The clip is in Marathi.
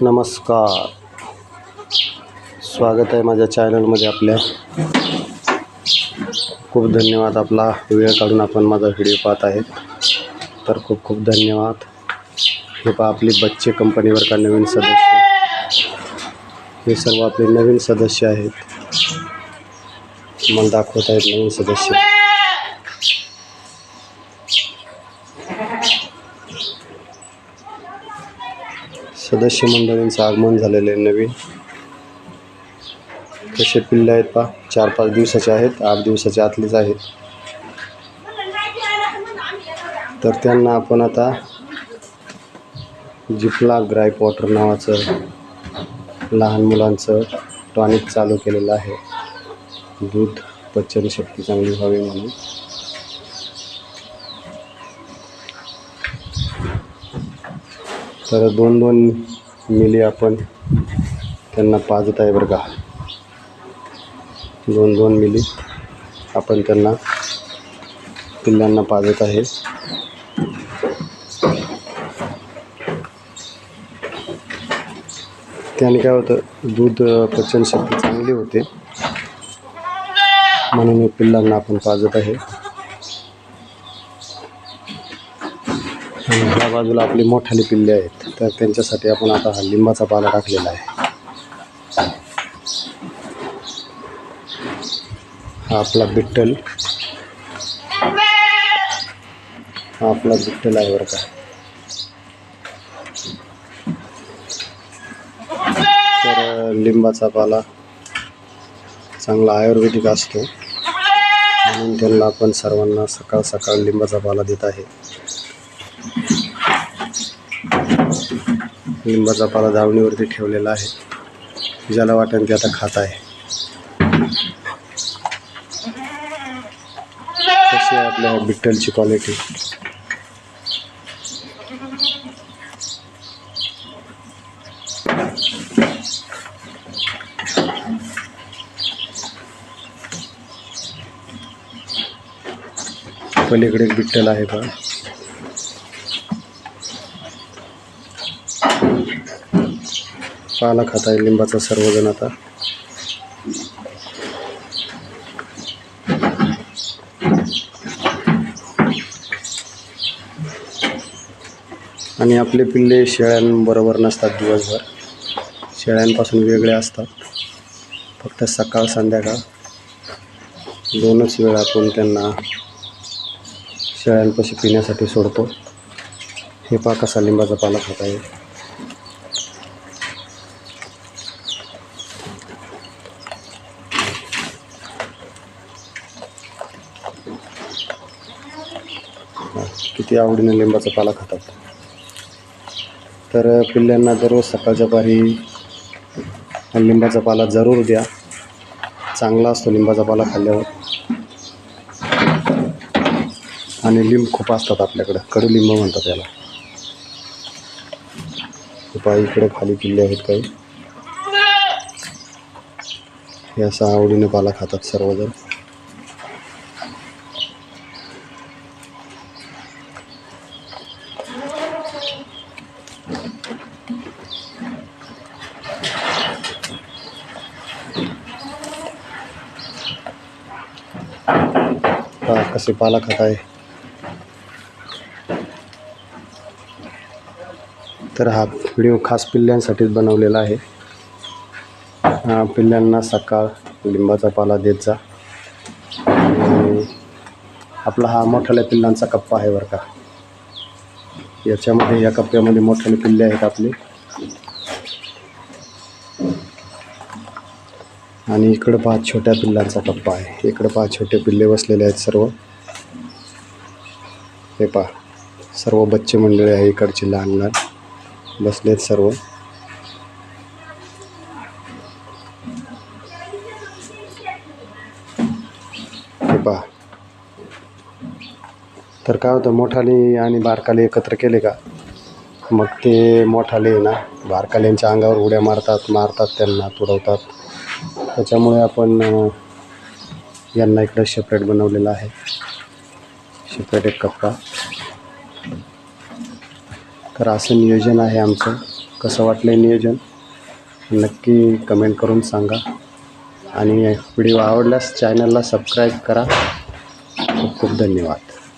नमस्कार. स्वागत आहे माझ्या चॅनलमध्ये आपल्या. खूप धन्यवाद आपला वेळ काढून आपण माझा व्हिडिओ पाहत आहेत. तर खूप खूप धन्यवाद. हे पहा आपली बच्चे कंपनीवर का नवीन सदस्य? हे सर्व आपले नवीन सदस्य आहेत. मला दाखवत आहेत नवीन सदस्य. सदस्य मंडळींचं आगमन झालेलं आहे नवीन. कसे पिल्ले आहेत पा चार पाच दिवसाचे आहेत आठ दिवसाच्या आतलेच आहेत. तर त्यांना आपण आता जिपला ग्राईप वॉटर नावाचं लहान मुलांचं टॉनिक चालू केलेलं आहे. दूध पचनशक्ती चांगली व्हावी म्हणून. तर दोन दोन मिली आपण त्यांना पाजत आहे बरं का. दोन दोन मिली आपण त्यांना पिल्लांना पाजत आहे. त्याने काय होतं दूध पचनशक्ती चांगली होते. म्हणून पिल्लांना आपण पाजत आहे. आणि ह्या बाजूला आपली मोठाली पिल्ले आहेत. तर त्यांच्यासाठी आपण आता हा लिंबाचा पाला टाकलेला आहे. हा आपला बिट्टल. हा आपला बिट्टल आहे बरं का. तर लिंबाचा पाला चांगला आयुर्वेदिक असतो. म्हणून त्यांना आपण सर्वांना सकाळ सकाळ लिंबाचा पाला देत आहे. लिंबाचा पाला धावणीवरती ठेवलेला आहे. ज्याला वाटेल ते आता खात आहे. कशी आहे आपल्या बिट्टलची क्वालिटी पलीकडे एक बिट्टल आहे का पाला खात आहे लिंबाचा सर्वजण आता. आणि आपले पिल्ले शेळ्यांबरोबर नसतात दिवसभर. शेळ्यांपासून वेगळे असतात. फक्त सकाळ संध्याकाळ. दोनच वेळ आपण त्यांना शेळ्यांपाशी पिण्यासाठी सोडतो. हे पा कसा लिंबाचा पाला खात आहे. ते आवडीने लिंबाचा पाला खातात. तर पिल्ल्यांना दररोज सकाळच्या पारी लिंबाचा पाला जरूर द्या. चांगला असतो लिंबाचा पाला खाल्ल्यावर. आणि लिंब खूप असतात आपल्याकडं. कडुलिंब म्हणतात याला. उपाय इकडे खाली पिल्ले आहेत काही. हे असं आवडीने पाला खातात सर्वजण. पहा कसे पाला खात आहे तर हा व्हिडिओ खास पिल्ल्यांसाठीच बनवलेला आहे. हा पिल्ल्यांना सकाळ लिंबाचा पाला देत जा. आपला हा मोठ्याल्या पिल्लांचा कप्पा आहे बरं का. याच्यामध्ये या कप्प्यामध्ये मोठ्याले पिल्ले आहेत आपले. आणि इकडं पाच छोट्या पिल्लांचा कप्पा आहे. इकडं पाच छोटे पिल्ले बसलेले आहेत सर्व. हे पहा सर्व बच्चे मंडळी आहे इकडची लहान लहान. बसलेत सर्व. हे पहा. तर काय होतं मोठाले आणि बारकाले एकत्र केले का? मग ते मोठाले ना बारकाल्यांच्या अंगावर उड्या मारतात मारतात त्यांना तुडवतात. त्याच्यामुळे आपण यांना इकडं सेपरेट बनवलेलं आहे. सेपरेट एक कप्पा. तर असं नियोजन आहे आमचं. कसं वाटलं आहे नियोजन? नक्की कमेंट करून सांगा. आणि व्हिडिओ आवडल्यास चॅनलला सबस्क्राईब करा. खूप खूप धन्यवाद.